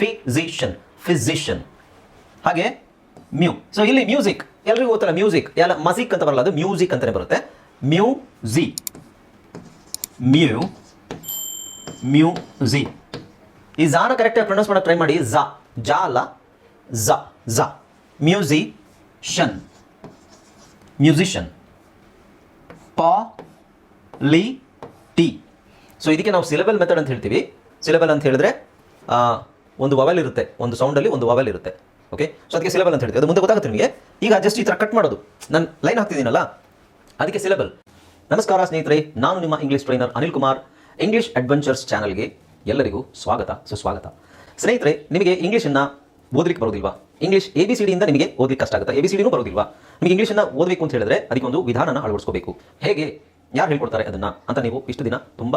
Physician physician ಹಾಗೆ ಮ್ಯೂ so ಇಲ್ಲಿ ಮ್ಯೂಸಿಕ್ ಎಲ್ರಿಗೂ ಗೊತ್ತಲ್ಲ ಮ್ಯೂಸಿಕ್ ಎಲ್ಲ ಮಸಿಕ್ ಅಂತ ಬರಲ್ಲ, ಅದು ಮ್ಯೂಸಿಕ್ ಅಂತಲೇ ಬರುತ್ತೆ. ಮ್ಯೂಸಿ ಮ್ಯೂ ಮ್ಯೂಸಿ ಈ ಜಾನ ಕರೆಕ್ಟಾಗಿ ಪ್ರೊನೌನ್ಸ್ ಮಾಡೋಕ್ಕೆ ಟ್ರೈ ಮಾಡಿ. ಝಾ ಜಾ ಅಲ್ಲ ಝ ಝ ಮ್ಯೂಸಿಷನ್ ಮ್ಯೂಸಿಷಿಯನ್ ಪ ಲಿ ಟಿ ಸೊ ಇದಕ್ಕೆ ನಾವು ಸಿಲೆಬಲ್ ಮೆಥಡ್ ಅಂತ ಹೇಳ್ತೀವಿ. ಸಿಲೆಬಲ್ ಅಂತ ಹೇಳಿದ್ರೆ ಒಂದು ವವೆಲ್ ಇರುತ್ತೆ, ಒಂದು ಸೌಂಡಲ್ಲಿ ಒಂದು ವವೆಲ್ ಇರುತ್ತೆ. ಓಕೆ ಸೊ ಅದಕ್ಕೆ ಸಿಲೆಬಲ್ ಅಂತ ಹೇಳ್ತೀವಿ. ಅದು ಮುಂದೆ ಗೊತ್ತಾಗುತ್ತೆ ನಿಮಗೆ. ಈಗ ಜಸ್ಟ್ ಈ ಥರ ಕಟ್ ಮಾಡೋದು. ನಾನು ಲೈನ್ ಹಾಕ್ತಿದ್ದೀನಲ್ಲ? ಅದಕ್ಕೆ ಸಿಲೆಬಲ್ ನಮಸ್ಕಾರ ಸ್ನೇಹಿತರೆ, ನಾನು ನಿಮ್ಮ English trainer Anil Kumar. English adventures ಚಾನಲ್ಗೆ ಎಲ್ಲರಿಗೂ ಸ್ವಾಗತ. ಸುಸ್ವಾಗತ. ಸ್ನೇಹಿತರೆ, ನಿಮಗೆ ಇಂಗ್ಲೀಷನ್ನು ಓದಲಿಕ್ಕೆ ಬರೋದಿಲ್ವಾ? ಇಂಗ್ಲೀಷ್ ಎ ಬಿ ಸಿ ಡಿಯಿಂದ ನಿಮಗೆ ಓದಲಿಕ್ಕೆ ಕಷ್ಟ ಆಗುತ್ತೆ. ಎ ಬಿ ಸಿ ಡಿನೂ ಬರೋದಿಲ್ವಾ? ನಿಮಗೆ ಇಂಗ್ಲೀಷನ್ನು ಓದಬೇಕು ಅಂತ ಹೇಳಿದ್ರೆ ಅದಕ್ಕೆ ಒಂದು ವಿಧಾನನ ಅಳವಡಿಸ್ಕೋಬೇಕು. ಹೇಗೆ? ಯಾರು ಹೇಳ್ಕೊಡ್ತಾರೆ ಅದನ್ನ ಅಂತ ನೀವು ಇಷ್ಟು ದಿನ ತುಂಬ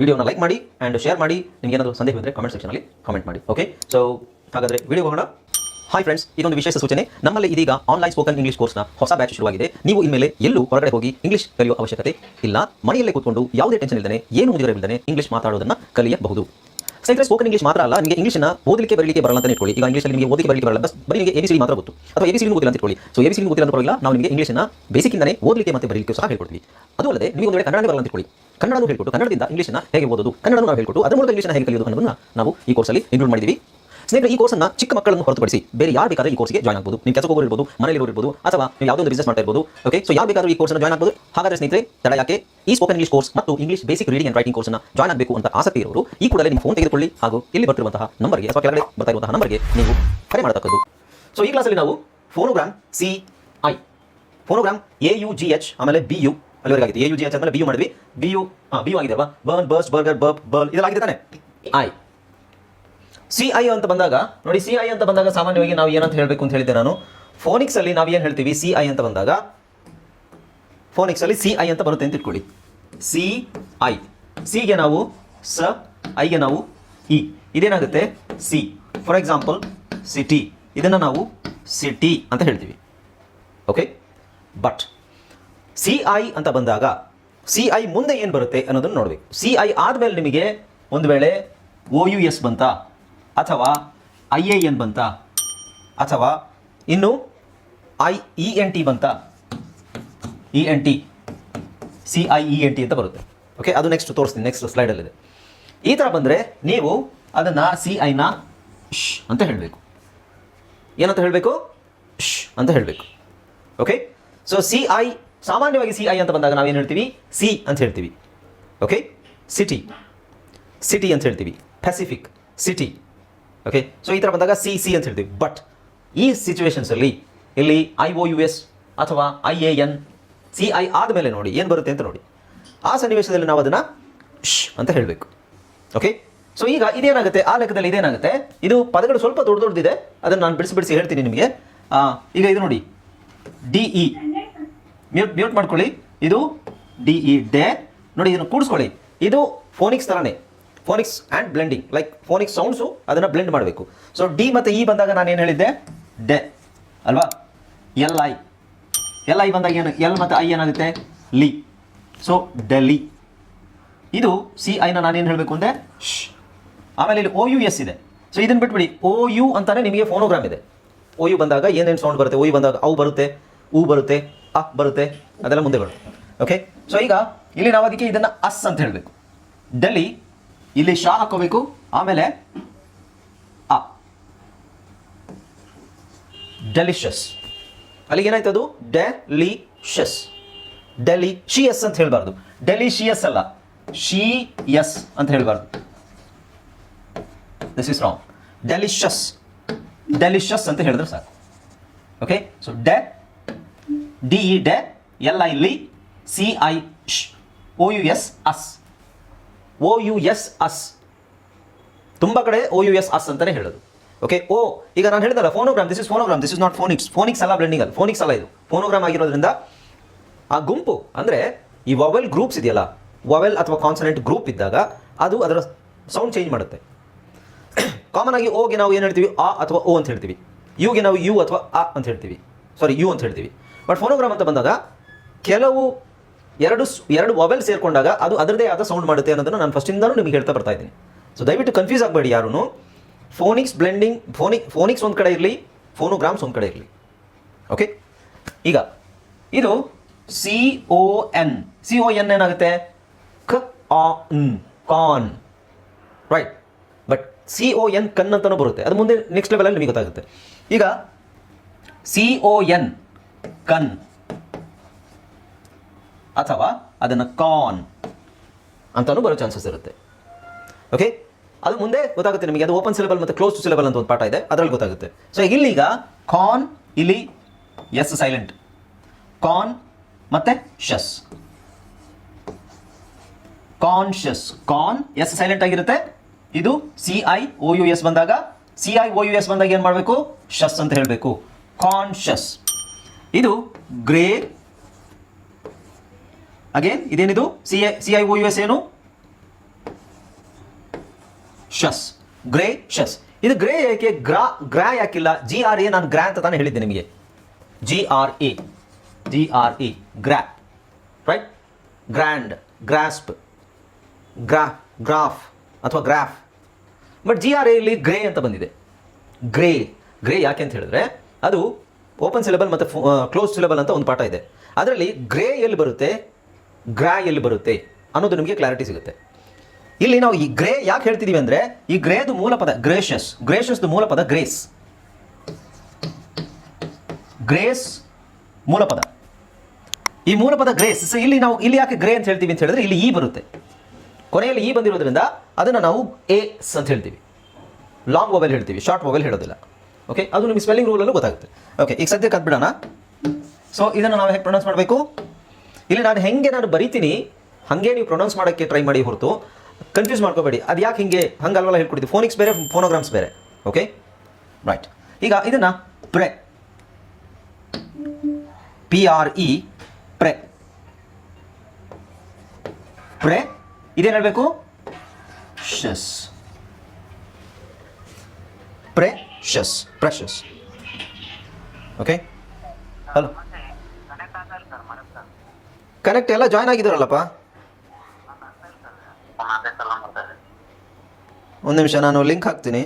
ವಿಡಿಯೋನ ಲೈಕ್ ಮಾಡಿ ಆ್ಯಂಡ್ ಶೇರ್ ಮಾಡಿ. ನಿಮ್ಗೆ ಏನಾದರೂ ಸಂದೇಹ ಇದ್ದರೆ ಕಮೆಂಟ್ ಸೆಕ್ಷನಲ್ಲಿ ಕಮೆಂಟ್ ಮಾಡಿ ಓಕೆ ಸೊ ಹಾಗಾದ್ರೆ ವಿಡಿಯೋ ಹೋಗೋಣ. ಹಾಯ್ ಫ್ರೆಂಡ್ಸ್ ಇದೊಂದು ವಿಶೇಷ ಸೂಚನೆ. ನಮ್ಮಲ್ಲಿ ಇದೀಗ ಆನ್ಲೈನ್ ಸ್ಪೋಕನ್ ಇಂಗ್ಲಿಷ್ ಕೋರ್ಸ್ನ ಹೊಸ ಬ್ಯಾಚ್ ಶುರುವಾಗಿದೆ. ನೀವು ಇನ್ಮೇಲೆ ಎಲ್ಲೂ ಹೊರಗಡೆ ಹೋಗಿ ಇಂಗ್ಲಿಷ್ ಕಲಿಯುವ ಅವಶ್ಯಕತೆ ಇಲ್ಲ. ಮನೆಯಲ್ಲೇ ಕೂತ್ಕೊಂಡು ಯಾವುದೇ ಟೆನ್ಷನ್ ಇಲ್ಲದೆ ಏನು ಮುಗಿದಿರವಿಲ್ಲದೆ ಇಂಗ್ಲಿಷ್ ಮಾತಾಡೋದನ್ನ ಕಲಿಯಬಹುದು. ಸ್ನೇಹಿತರೆ ಸ್ಪೋಕನ್ ಇಂಗ್ಲಿಷ್ ಮಾತ್ರ ಅಲ್ಲ, ನಿಮಗೆ ಇಂಗ್ಲಿಷ್ನ ಓದಲಿಕ್ಕೆ ಬರಲಿಕ್ಕೆ ಬರಲ್ಲ ಅಂತ ಇಟ್ಕೊಳ್ಳಿ. ಈಗ ಇಂಗ್ಲೀಷ್ ನಿಮಗೆ ಓದಲಿಕ್ಕೆ ಬರಲಿಕ್ಕೆ ಬರಲ್ಲ ಬಸ್ ಬರೀ ನಿಮಗೆ ಎಬಿಸಿಡಿ ಮಾತ್ರ ಗೊತ್ತು. ಅಥವಾ ಎಬಿಸಿಡಿ ಗೊತ್ತಿಲ್ಲ ಅಂತ ಇಟ್ಕೊಳ್ಳಿ. ಸೊ ಎಬಿಸಿಡಿ ಗೊತ್ತಿಲ್ಲ ಅಂತ ನಾವು ನಿಮಗೆ ಇಂಗ್ಲಿಷ್ನ ಬೇಸಿಕ್ಕಿಂದನೇ ಓದಲಿಕ್ಕೆ ಮತ್ತೆ ಬರಲಿಕ್ಕೆ ಸಹ ಹೇಳ್ಕೊಡ್ತೀವಿ. ಅದು ಅಲ್ಲದೆ ನಿಮಗೆ ಒಂದು ವೇಳೆ ಕನ್ನಡ ಬರಲ್ಲ ಅಂತ ಇಟ್ಕೊಳ್ಳಿ. ಕನ್ನಡನೂ ಹೇಳ್ಕೊಟ್ಟು ಕನ್ನಡದಿಂದ ಇಂಗ್ಲಿಷ್ನ ಹೇಗೆ ಓದೋದು, ಕನ್ನಡನೂ ನಾವು ಹೇಳ್ಕೊಟ್ಟು ಅದರ ಮೂಲಕ ಇಂಗ್ಲಿಷ್ನ ಹೇಗೆ ಕಲಿಯೋದು ಅನ್ನೋದನ್ನ ನಾವು ಈ ಕೋರ್ಸಲ್ಲಿ ಇನ್ಕ್ಲೂಡ್ ಮಾಡಿದ್ದೀವಿ ಸ್ನೇಹಿತರೆ, ಈ ಕೋರ್ಸನ್ನ ಚಿಕ್ಕ ಮಕ್ಕಳನ್ನು ಹೊರತುಪಡಿಸಿ ಬೇರೆ ಯಾರು ಬೇಕಾದ್ರೆ ಈ ಕೋರ್ಸ್ಗೆ ಜಾಯ್ನ್ ಆಗ್ಬೋದು. ನೀವು ಕೆಲಸಕ್ಕೆ ಹೋಗಿರ್ಬೋದು ಮನೆಯಲ್ಲಿ ಇರ್ಬೋದು, ಅಥವಾ ನೀವು ಯಾವುದೋ ಒಂದು ಬಿಸ್ನೆಸ್ ಮಾಡ್ತಾ ಇರ್ಬೋದು ಓಕೆ ಸೊ ಯಾರು ಬೇಕಾದ್ರೂ ಈ ಕೋರ್ಸ್ನ ಜಾಯ್ನ್ ಆಗ್ಬೋದು. ಹಾಗಾದ್ರೆ ಸ್ನೇಹಿತರೆ, ತಡ ಯಾಕೆ? ಈ ಸ್ಪೋಕನ್ ಇಂಗ್ಲೀಷ್ ಕೋರ್ಸ್ ಮತ್ತು English basic reading and writing ಕೋರ್ಸ್ನ ಜಾಯ್ನ್ ಆಗಬೇಕು ಅಂತ ಆಸಕ್ತಿ ಇರೋರು, ಈ ಕೂಡಲೇ ನಿಮ್ಮ ಫೋನ್ ತೆಗೆದುಕೊಳ್ಳಿ ಹಾಗೂ ಇಲ್ಲಿ ಬರ್ತಿರುವಂತಹ ನಂಬರ್ಗೆ ಅಥವಾ ಕೆಳಗಡೆ ಬರ್ತಾ ಇರುವಂತಹ ನಂಬರ್ಗೆ ನೀವು ಕರೆ ಮಾಡತಕ್ಕದ್ದು. ಸೊ ಈ ಕ್ಲಾಸಲ್ಲಿ ನಾವು phonogram C I phonogram A U G H ಆಮೇಲೆ ಬಿ ಯು ಅಲ್ಲಿವರೆಗೆ ಆಗಿದೆ ಎ ಯು ಜಿ ಎಚ್ ಆಮೇಲೆ ಬಿ ಯು ಮಾಡಿದ್ವಿ ಬಿ ಯು ಬಿ ಯು ಆಗಿದೆ ಅಲ್ವಾ? Burn burs burger burp burl ಇದೆಲ್ಲ ಆಗಿದೆ ತಾನೆ ಐ ಸಿ ಐ ಅಂತ ಬಂದಾಗ ನೋಡಿ ಸಿ ಐ ಅಂತ ಬಂದಾಗ ಸಾಮಾನ್ಯವಾಗಿ ನಾವು ಏನಂತ ಹೇಳಬೇಕು ಅಂತ ಹೇಳಿದ್ದೆ ನಾನು. ಫೋನಿಕ್ಸ್ ಅಲ್ಲಿ ನಾವು ಏನು ಹೇಳ್ತೀವಿ? ಸಿ ಐ ಅಂತ ಬಂದಾಗ ಫೋನಿಕ್ಸ್ ಅಲ್ಲಿ ಸಿ ಐ ಅಂತ ಬರುತ್ತೆ ಅಂತ ಇಟ್ಕೊಳ್ಳಿ. ಸಿ ಐ ಸಿಗೆ ನಾವು ಸ ಐಗೆ ನಾವು ಇ ಇದೇನಾಗುತ್ತೆ? ಸಿ ಫಾರ್ ಎಕ್ಸಾಂಪಲ್ ಸಿಟಿ ಇದನ್ನು ನಾವು ಸಿಟಿ ಅಂತ ಹೇಳ್ತೀವಿ. ಓಕೆ ಬಟ್ ಸಿ ಐ ಅಂತ ಬಂದಾಗ ಸಿ ಐ ಮುಂದೆ ಏನು ಬರುತ್ತೆ ಅನ್ನೋದನ್ನು ನೋಡಬೇಕು. ಸಿ ಐ ಆದಮೇಲೆ ನಿಮಗೆ ಒಂದು ವೇಳೆ ಒ ಯು ಎಸ್ ಬಂತಾ, ಅಥವಾ ಐ ಎ ಎನ್ ಬಂತಾ, ಅಥವಾ ಇನ್ನು ಐ ಇ ಎನ್ ಟಿ ಬಂತಾ E N T C I E N T ಅಂತ ಬರುತ್ತೆ. ಓಕೆ ಅದು ನೆಕ್ಸ್ಟ್ ತೋರಿಸ್ತೀನಿ ನೆಕ್ಸ್ಟ್ ಸ್ಲೈಡಲ್ಲಿದೆ ಈ ಥರ ಬಂದರೆ ನೀವು ಅದನ್ನು ಸಿ ಐನ ಶ್ ಅಂತ ಹೇಳಬೇಕು. ಏನಂತ ಹೇಳಬೇಕು? ಶ್ ಅಂತ ಹೇಳಬೇಕು. ಓಕೆ ಸೊ ಸಿ ಐ ಸಾಮಾನ್ಯವಾಗಿ ಸಿ ಐ ಅಂತ ಬಂದಾಗ ನಾವೇನು ಹೇಳ್ತೀವಿ? ಸಿ ಅಂತ ಹೇಳ್ತೀವಿ. ಓಕೆ ಸಿಟಿ ಸಿಟಿ ಅಂತ ಹೇಳ್ತೀವಿ. ಪೆಸಿಫಿಕ್ ಸಿಟಿ ಓಕೆ ಸೊ ಈ ಥರ ಬಂದಾಗ ಸಿ ಸಿ ಅಂತ ಹೇಳ್ತೀವಿ. ಬಟ್ ಈ ಸಿಚುವೇಶನ್ಸಲ್ಲಿ ಇಲ್ಲಿ ಐ ಒ ಯು ಎಸ್ ಅಥವಾ I A N C I ಆದಮೇಲೆ ನೋಡಿ, ಏನು ಬರುತ್ತೆ ಅಂತ ನೋಡಿ. ಆ ಸನ್ನಿವೇಶದಲ್ಲಿ ನಾವು ಅದನ್ನು ಶ್ ಅಂತ ಹೇಳಬೇಕು. ಓಕೆ ಸೊ ಈಗ ಇದೇನಾಗುತ್ತೆ? ಆ ಲೆಕ್ಕದಲ್ಲಿ ಇದೇನಾಗುತ್ತೆ? ಇದು ಪದಗಳು ಸ್ವಲ್ಪ ದೊಡ್ಡ ದೊಡ್ಡದಿದೆ ಅದನ್ನು ನಾನು ಬಿಡಿಸಿ ಬಿಡಿಸಿ ಹೇಳ್ತೀನಿ ನಿಮಗೆ. ಈಗ ಇದು ನೋಡಿ. ಡಿ ಇ ಮ್ಯೂಟ್ ಮ್ಯೂಟ್ ಮಾಡ್ಕೊಳ್ಳಿ. ಇದು ಡಿ ಇ ಡೆ ನೋಡಿ ಇದನ್ನು ಕೂಡಿಸ್ಕೊಳ್ಳಿ. ಇದು ಫೋನಿಕ್ಸ್ ಥರನೇ phonics and blending like phonics sounds ಅದನ್ನು ಬ್ಲೆಂಡ್ ಮಾಡಬೇಕು. ಸೊ ಡಿ ಮತ್ತು ಇ ಬಂದಾಗ ನಾನು ಏನು ಹೇಳಿದ್ದೆ? ಡೆ ಅಲ್ವಾ? ಎಲ್ ಐ ಎಲ್ ಐ ಬಂದಾಗ ಏನು? ಎಲ್ ಮತ್ತು ಐ ಏನಾಗುತ್ತೆ? ಲಿ. ಸೊ ಡೆಲ್ಲಿ ಇದು ಸಿ ಐನ ನಾನೇನು ಹೇಳಬೇಕು ಅಂದೆ ಶ್ ಆಮೇಲೆ ಇಲ್ಲಿ ಓ ಯು ಎಸ್ ಇದೆ. ಸೊ ಇದನ್ನು ಬಿಟ್ಬಿಡಿ. ಓ ಯು ಅಂತಾನೆ ನಿಮಗೆ ಫೋನೋಗ್ರಾಮ್ ಇದೆ. ಓ ಯು ಬಂದಾಗ ಏನೇನು ಸೌಂಡ್ ಬರುತ್ತೆ? ಓ ಯು ಬಂದಾಗ ಅವು ಬರುತ್ತೆ ಊ ಬರುತ್ತೆ ಅ ಬರುತ್ತೆ, ಅದೆಲ್ಲ ಮುಂದೆ ಬರುತ್ತೆ ಓಕೆ ಸೊ ಈಗ ಇಲ್ಲಿ ನಾವು ಅದಕ್ಕೆ ಇದನ್ನು ಅಸ್ ಅಂತ ಹೇಳಬೇಕು. ಡೆಲ್ಲಿ, ಇಲ್ಲಿ ಶಾ ಹಾಕೋಬೇಕು, ಆಮೇಲೆ ಅ. ಡೆಲಿಷಸ್ ಅಲ್ಲಿಗೆ ಏನಾಯ್ತು ಅದು? ಡೆಲಿಷಸ್ ಡೆಲಿ ಶಿ ಎಸ್ ಅಂತ ಹೇಳಬಾರ್ದು. ಡೆಲಿಷಿಯಸ್ ಅಲ್ಲ. ಶಿ ಎಸ್ ಅಂತ ಹೇಳಬಾರ್ದು. This is wrong delicious delicious ಅಂತ ಹೇಳಿದ್ರೆ ಸಾಕು. Okay so de D E de L I li C I sh O U S us O U S us ತುಂಬ ಕಡೆ ಓ ಯು ಎಸ್ ಅಸ್ ಅಂತಲೇ ಹೇಳೋದು. ಓಕೆ ಓ ಈಗ ನಾನು ಹೇಳಿದಲ್ಲ phonogram this is phonogram this is not phonics phonics ಅಲ್ಲ blending ಅಲ್ಲ phonics ಅಲ್ಲ ಇದು. ಫೋನೋಗ್ರಾಮ್ ಆಗಿರೋದ್ರಿಂದ ಆ ಗುಂಪು, ಅಂದರೆ ಈ ವವೆಲ್ ಗ್ರೂಪ್ಸ್ ಇದೆಯಲ್ಲ ವವೆಲ್ ಅಥವಾ ಕಾನ್ಸನೆಂಟ್ ಗ್ರೂಪ್ ಇದ್ದಾಗ ಅದು ಅದರ ಸೌಂಡ್ ಚೇಂಜ್ ಮಾಡುತ್ತೆ. ಕಾಮನ್ ಆಗಿ ಓಗೆ ನಾವು ಏನು ಹೇಳ್ತೀವಿ? ಆ ಅಥವಾ ಓ ಅಂತ ಹೇಳ್ತೀವಿ. ಯುಗೆ ನಾವು ಯು ಅಥವಾ ಆ ಅಂತ ಹೇಳ್ತೀವಿ. ಸಾರಿ ಯು ಅಂತ ಹೇಳ್ತೀವಿ. ಬಟ್ ಫೋನೋಗ್ರಾಮ್ ಅಂತ ಬಂದಾಗ ಕೆಲವು ಎರಡು ಎರಡು ಮೊಬೈಲ್ ಸೇರಿಕೊಂಡಾಗ ಅದು ಅದರದೇ ಆದ ಸೌಂಡ್ ಮಾಡುತ್ತೆ ಅನ್ನೋದನ್ನು ನಾನು ಫಸ್ಟಿಂದನೂ ನಿಮಗೆ ಹೇಳ್ತಾ ಬರ್ತಾ ಇದ್ದೀನಿ. ಸೊ ದಯವಿಟ್ಟು ಕನ್ಫ್ಯೂಸ್ ಆಗಬೇಡಿ ಯಾರೂ ಫೋನಿಕ್ಸ್ ಬ್ಲೆಂಡಿಂಗ್ ಫೋನಿಕ್ ಫೋನಿಕ್ಸ್ ಒಂದು ಕಡೆ ಇರಲಿ ಫೋನೋಗ್ರಾಮ್ಸ್ ಒಂದು ಕಡೆ ಇರಲಿ. ಓಕೆ ಈಗ, ಇದು C O N C O N ಏನಾಗುತ್ತೆ? ಕ on con. Right but C O N con ಅಂತಲೂ ಬರುತ್ತೆ. ಅದು ಮುಂದೆ ನೆಕ್ಸ್ಟ್ ಲೆವೆಲಲ್ಲಿ ನಿಮಗೆ ಗೊತ್ತಾಗುತ್ತೆ. ಈಗ ಸಿ ಒ ಎನ್ ಕನ್. ಅಥವಾ ಅದನ್ನು ಕಾನ್. ಅಂತಲೂ ಬರೋ ಚಾನ್ಸಸ್ ಇರುತ್ತೆ. ಓಕೆ ಅದು ಮುಂದೆ ಗೊತ್ತಾಗುತ್ತೆ ನಿಮಗೆ. ಅದು ಓಪನ್ ಸಿಲೆಬಲ್ ಮತ್ತು ಕ್ಲೋಸ್ ಟು ಸಿಲೆಬಲ್ ಅಂತ ಒಂದು ಪಾಠ ಇದೆ. ಅದರಲ್ಲಿ ಗೊತ್ತಾಗುತ್ತೆ. ಸೊ ಇಲ್ಲಿಗ ಕಾನ್ ಇಲ್ಲಿ ಎಸ್ ಸೈಲೆಂಟ್ ಕಾನ್ ಮತ್ತೆ shus. Conscious con, S silent ಆಗಿರುತ್ತೆ. ಇದು C I O U S ಬಂದಾಗ C I O U S ಬಂದಾಗ ಏನು ಮಾಡಬೇಕು? ಶಸ್ ಅಂತ ಹೇಳಬೇಕು. ಕಾನ್ಶಸ್ ಇದು ಗ್ರೇ ಅಗೇನ್ ಇದೇನಿದು? C I C I O U S ಏನು? ಶಸ್, ಗ್ರೇ, ಶಸ್. ಇದು ಗ್ರೇ ಏಕೆ? ಗ್ರಾ ಗ್ರಾ ಯಾಕಿಲ್ಲ? ಜಿ ಆರ್ ಎ ನಾನು ಗ್ರಾ ಅಂತ ತಾನೇ ಹೇಳಿದ್ದೆ ನಿಮಗೆ. G R A G R A gra. Right grand grasp gra graph ಅಥವಾ ಗ್ರಾಫ್ ಬಟ್ ಜಿ ಆರ್ ಎಲ್ಲಿ ಗ್ರೇ ಅಂತ ಬಂದಿದೆ. ಗ್ರೇ. ಗ್ರೇ ಯಾಕೆ ಅಂತ ಹೇಳಿದ್ರೆ, ಅದು ಓಪನ್ ಸಿಲೆಬಲ್ ಮತ್ತು ಕ್ಲೋಸ್ ಸಿಲೆಬಲ್ ಅಂತ ಒಂದು ಪಾಠ ಇದೆ. ಅದರಲ್ಲಿ ಗ್ರೇ ಎಲ್ಲಿ ಬರುತ್ತೆ? ಗ್ರಾ ಎಲ್ಲಿ ಬರುತ್ತೆ? ಅನ್ನೋದು ನಿಮಗೆ ಕ್ಲಾರಿಟಿ ಸಿಗುತ್ತೆ. ಇಲ್ಲಿ ನಾವು ಈ ಗ್ರೇ ಯಾಕೆ ಹೇಳ್ತಿದ್ದೀವಿ ಅಂದರೆ, ಈ ಗ್ರೇದು ಮೂಲ ಪದ ಗ್ರೇಷಸ್ ಗ್ರೇಷಸ್ದು ಮೂಲ ಪದ ಗ್ರೇಸ್ ಗ್ರೇಸ್ ಮೂಲ ಪದ ಈ ಮೂಲ ಪದ ಗ್ರೇಸ್ ಇಲ್ಲಿ ನಾವು, ಇಲ್ಲಿ ಯಾಕೆ ಗ್ರೇ ಅಂತ ಹೇಳ್ತೀವಿ ಅಂತ ಹೇಳಿದ್ರೆ, ಇಲ್ಲಿ ಈ ಬರುತ್ತೆ. ಕೊನೆಯಲ್ಲಿ ಈ ಬಂದಿರೋದ್ರಿಂದ ಅದನ್ನು ನಾವು ಎಸ್ ಅಂತ ಹೇಳ್ತೀವಿ. ಲಾಂಗ್ ಮೊಬೈಲ್ ಹೇಳ್ತೀವಿ ಶಾರ್ಟ್ ಮೊಬೈಲ್ ಹೇಳೋದಿಲ್ಲ. ಓಕೆ ಅದು ನಿಮಗೆ ಸ್ಪೆಲ್ಲಿಂಗ್ ರೂಲಲ್ಲೂ ಗೊತ್ತಾಗುತ್ತೆ. ಓಕೆ ಈಗ ಸದ್ಯಕ್ಕೆ ಕದ್ಬಿಡೋಣ ಬಿಡೋಣ. ಸೊ ಇದನ್ನು ನಾವು ಹೇಗೆ ಪ್ರೊನೌನ್ಸ್ ಮಾಡಬೇಕು? ಇಲ್ಲಿ ನಾನು ಹೆಂಗೆ ನಾನು ಬರಿತೀನಿ, ಹಾಗೆ ನೀವು ಪ್ರೊನೌನ್ಸ್ ಮಾಡೋಕ್ಕೆ ಟ್ರೈ ಮಾಡಿ ಹೊರತು ಕನ್ಫ್ಯೂಸ್ ಮಾಡ್ಕೋಬೇಡಿ. ಅದು ಯಾಕೆ ಹಿಂಗೆ ಹಂಗಲ್ವಲ್ಲ ಹೇಳ್ಕೊಡ್ತೀವಿ. ಫೋನಿಕ್ಸ್ ಬೇರೆ ಫೋನೋಗ್ರಾಮ್ಸ್ ಬೇರೆ. ಓಕೆ ರೈಟ್ ಈಗ ಇದನ್ನು ಪ್ರೆ. ಪಿ ಆರ್ ಇ ಪ್ರೆ. ಪ್ರೆ. ಇದೇನು ಹೇಳಬೇಕು? ಶಸ್. ಪ್ರೆ. ಶಸ್ precious. ಓಕೆ ಹಲೋ ಕನೆಕ್ಟ್ ಎಲ್ಲ ಜಾಯ್ನ್ ಆಗಿದ್ದಾರಲ್ಲಪ್ಪ? ಒಂದು ನಿಮಿಷ ನಾನು ಲಿಂಕ್ ಹಾಕ್ತೀನಿ.